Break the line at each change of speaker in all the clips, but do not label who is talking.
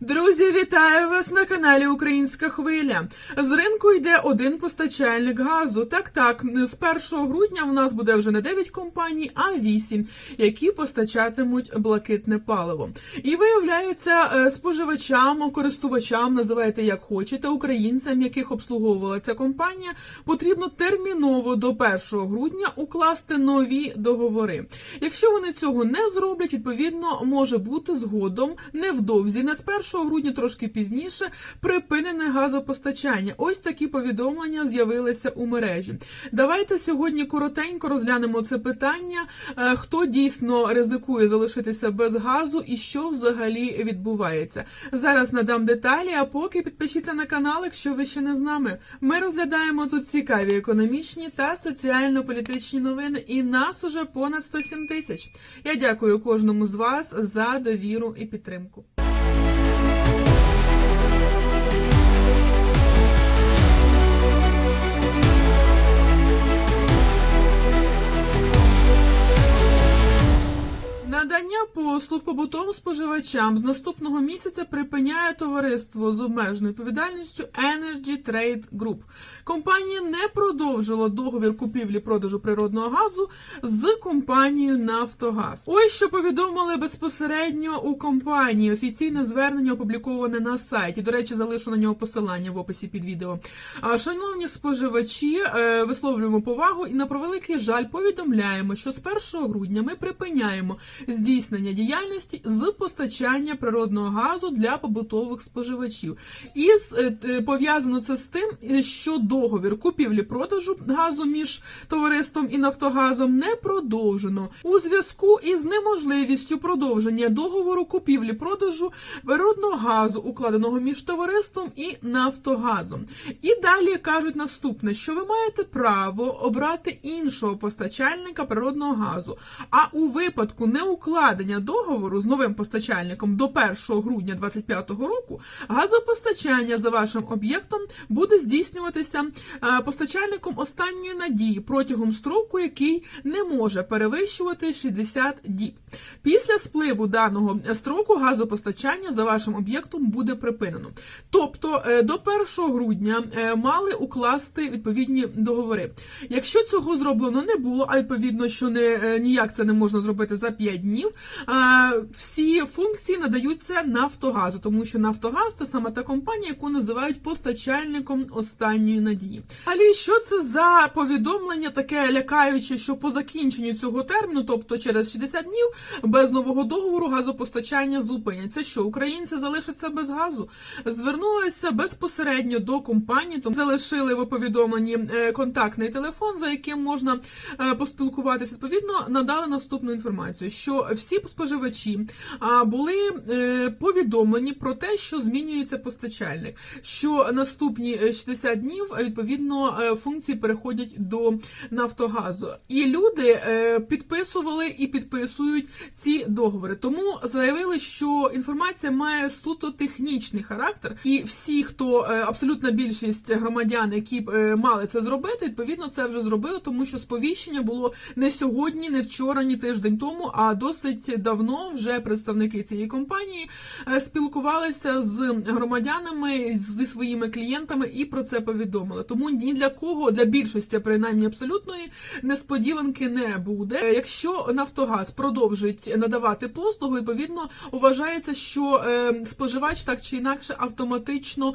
Друзі, вітаю вас на каналі Українська Хвиля. З ринку йде один постачальник газу. Так, так, з 1 грудня в нас буде вже не 9 компаній, а 8, які постачатимуть блакитне паливо. І виявляється, е, споживачам, користувачам, називайте як хочете, українцям, яких обслуговувала ця компанія, потрібно терміново до 1 грудня укласти нові договори. Якщо вони цього не зроблять, відповідно може бути згодом невдовзі, не з 1 грудня, трошки пізніше, припинене газопостачання. Ось такі повідомлення з'явилися у мережі. Давайте сьогодні коротенько розглянемо це питання. е, Хто дійсно ризикує залишитися без газу і що взагалі відбувається. Зараз надам деталі, а поки підпишіться на канал, якщо ви ще не з нами. Ми розглядаємо тут цікаві економічні та соціально-політичні новини, і нас уже понад 107 тисяч. Я дякую кожному з вас за довіру і підтримку. Послуг побутовим споживачам з наступного місяця припиняє товариство з обмеженою відповідальністю Energy Trade Group. Компанія не продовжила договір купівлі-продажу природного газу з компанією Нафтогаз. Ось що повідомили безпосередньо у компанії. Офіційне звернення опубліковане на сайті. До речі, залишу на нього посилання в описі під відео. Шановні споживачі, е, висловлюємо повагу і на превеликий жаль повідомляємо, що з 1 грудня ми припиняємо здійснення діяльності з постачання природного газу для побутових споживачів. І е, пов'язано це з тим, е, що договір купівлі-продажу газу між товариством і Нафтогазом не продовжено у зв'язку із неможливістю продовження договору купівлі-продажу природного газу, укладеного між товариством і Нафтогазом. І далі кажуть наступне, що ви маєте право обрати іншого постачальника природного газу. А у випадку неукладення договору з новим постачальником до 1 грудня 2025 року газопостачання за вашим об'єктом буде здійснюватися е, постачальником останньої надії протягом строку, який не може перевищувати 60 діб. Після спливу даного строку газопостачання за вашим об'єктом буде припинено. Тобто е, до 1 грудня е, мали укласти відповідні договори. Якщо цього зроблено не було, а відповідно, що не ніяк це не можна зробити за 5 днів, всі функції надаються Нафтогазу, тому що Нафтогаз це саме та компанія, яку називають постачальником останньої надії. Далі, що це за повідомлення таке лякаюче, що по закінченню цього терміну, тобто через 60 днів, без нового договору газопостачання зупинять. Це що, українці залишаться без газу? Звернулися безпосередньо до компанії, тому залишили в повідомленні е, контактний телефон, за яким можна е, поспілкуватися. Відповідно, надали наступну інформацію, що всі споживачі а, були е, повідомлені про те, що змінюється постачальник, що наступні е, 60 днів е, відповідно е, функції переходять до Нафтогазу. І люди е, підписували і підписують ці договори. Тому заявили, що інформація має суто технічний характер, і всі, хто е, абсолютна більшість громадян, які е, мали це зробити, відповідно це вже зробили, тому що сповіщення було не сьогодні, не вчора, ні тиждень тому, а досить давно вже представники цієї компанії е, спілкувалися з громадянами зі своїми клієнтами і про це повідомили. Тому ні для кого, для більшості, принаймні абсолютної несподіванки не буде. Е, Якщо Нафтогаз продовжить надавати послугу, відповідно вважається, що е, споживач так чи інакше автоматично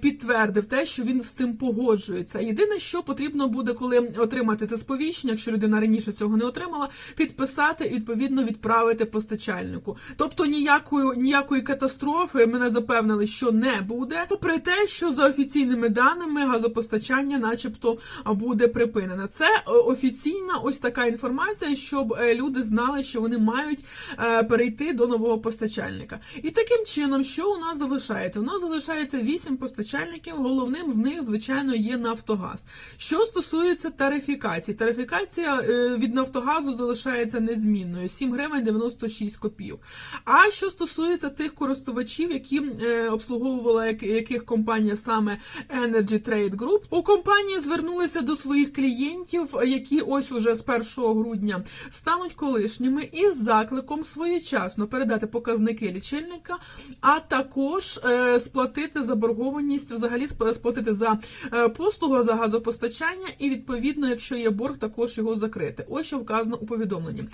підтвердив те, що він з цим погоджується. Єдине, що потрібно буде, коли отримати це сповіщення, якщо людина раніше цього не отримала, підписати і відповідно відправити постачальнику. Тобто ніякої ніякої катастрофи мене запевнили, що не буде, попри те, що за офіційними даними газопостачання, начебто, буде припинено. Це е, офіційна ось така інформація, щоб е, люди знали, що вони мають е, перейти до нового постачальника. І таким чином, що у нас залишається? У нас залишається вісім постачальників. Головним з них, звичайно, є Нафтогаз. Що стосується тарифікації, тарифікація від Нафтогазу залишається незмінною 7 гривень 96 96 копійок. А що стосується тих користувачів, які е, обслуговувала як- яких компанія саме Energy Trade Group, у компанії звернулися до своїх клієнтів, які ось уже з 1 грудня стануть колишніми, із закликом своєчасно передати показники лічильника, а також е, сплатити заборгованість, взагалі сплатити за е, послугу за газопостачання, і відповідно, якщо є борг, також його закрити. Ось що вказано у повідомленні.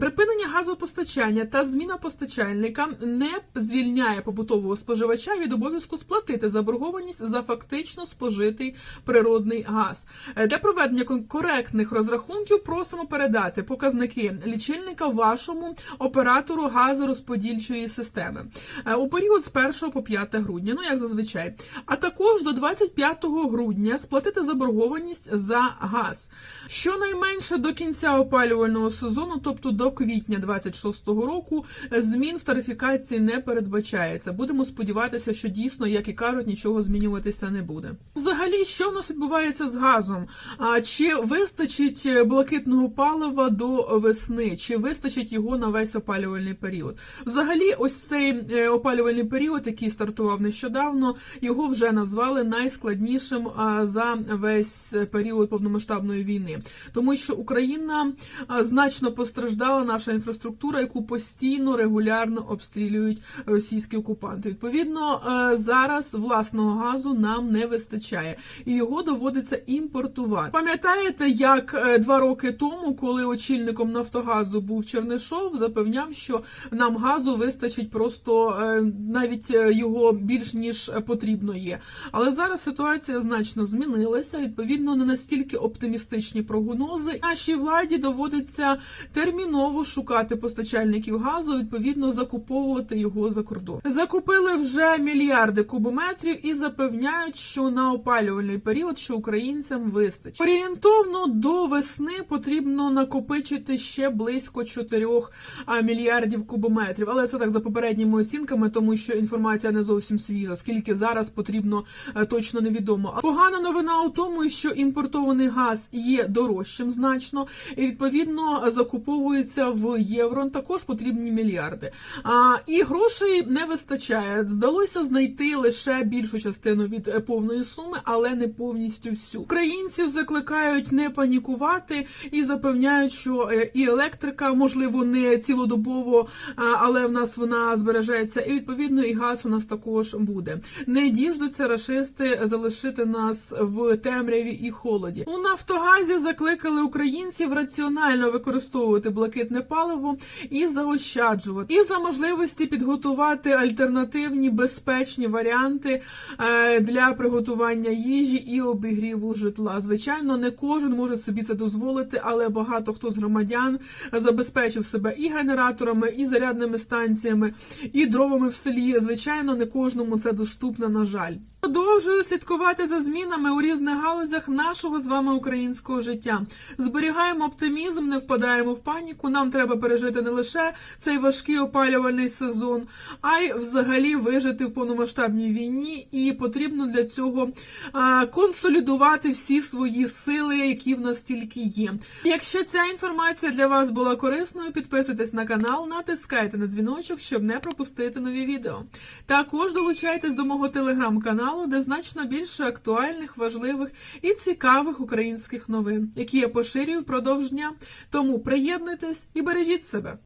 Припинення газопостачання та зміна постачальника не звільняє побутового споживача від обов'язку сплатити заборгованість за фактично спожитий природний газ. Е, Для проведення коректних розрахунків просимо передати показники лічильника вашому оператору газорозподільчої системи Е, у період з 1 по 5 грудня, ну як зазвичай, а також до 25 грудня сплатити заборгованість за газ. Щонайменше до кінця опалювального сезону, тобто до квітня 26 року, е, змін в тарифікації не передбачається. Будемо сподіватися, що дійсно, як і кажуть, нічого змінюватися не буде. Взагалі, що в нас відбувається з газом? А чи вистачить е, блакитного палива до весни? Чи вистачить його на весь опалювальний період? Взагалі, ось цей е, опалювальний період, який стартував нещодавно, його вже назвали найскладнішим за весь період повномасштабної війни, тому що Україна значно постраждала наша інфраструктура, яку постійно регулярно обстрілюють російські окупанти. Відповідно, е, зараз власного газу нам не вистачає, і його доводиться імпортувати. Пам'ятаєте, як е, два роки тому, коли очільником Нафтогазу був Чернишов, запевняв, що нам газу вистачить просто е, навіть його більш ніж потрібно є. Але зараз ситуація значно змінилася. Відповідно, не настільки оптимістичні прогнози. Нашій владі доводиться терміново шукати постачальників газу, відповідно закуповувати його за кордон. Закупили вже мільярди кубометрів і запевняють, що на опалювальний період, що українцям вистачить. Орієнтовно до весни потрібно накопичити ще близько 4 мільярдів кубометрів. Але це так за попередніми оцінками, тому що інформація не зовсім свіжа. Скільки зараз потрібно е, точно невідомо. А погана новина у тому, що імпортований газ є дорожчим значно, і відповідно закуповується в євро. Також потрібні мільярди. А і грошей не вистачає. Здалося знайти лише більшу частину від е, повної суми, але не повністю всю. Українців закликають не панікувати і запевняють, що е, і електрика, можливо, не цілодобово, але в нас вона збережеться, і відповідно і газ у нас також буде. Не діждуться рашисти залишити нас в темряві і холоді. У Нафтогазі закликали українців раціонально використовувати блакитне паливо і заощаджувати, і за можливості підготувати альтернативні безпечні варіанти е, для приготування їжі і обігріву житла. Звичайно, не кожен може собі це дозволити, але багато хто з громадян забезпечив себе і генераторами, і зарядними станціями, і дровами в селі. Звичайно, не кожному це доступно, на жаль. Продовжую слідкувати за змінами у різних галузях нашого з вами українського життя. Зберігаємо оптимізм, не впадаємо в паніку. Нам треба пережити не лише цей важкий опалювальний сезон, а й взагалі вижити в повномасштабній війні. І потрібно для цього консолідувати всі свої сили, які в нас тільки є. Якщо ця інформація для вас була корисною, підписуйтесь на канал, натискайте на дзвіночок, щоб не пропустити нові відео. Також долучайтесь до мого телеграм-каналу, де значно більше актуальних, важливих і цікавих українських новин, які я поширюю впродовж дня. Тому приєднуйтесь і бережіть себе. sebep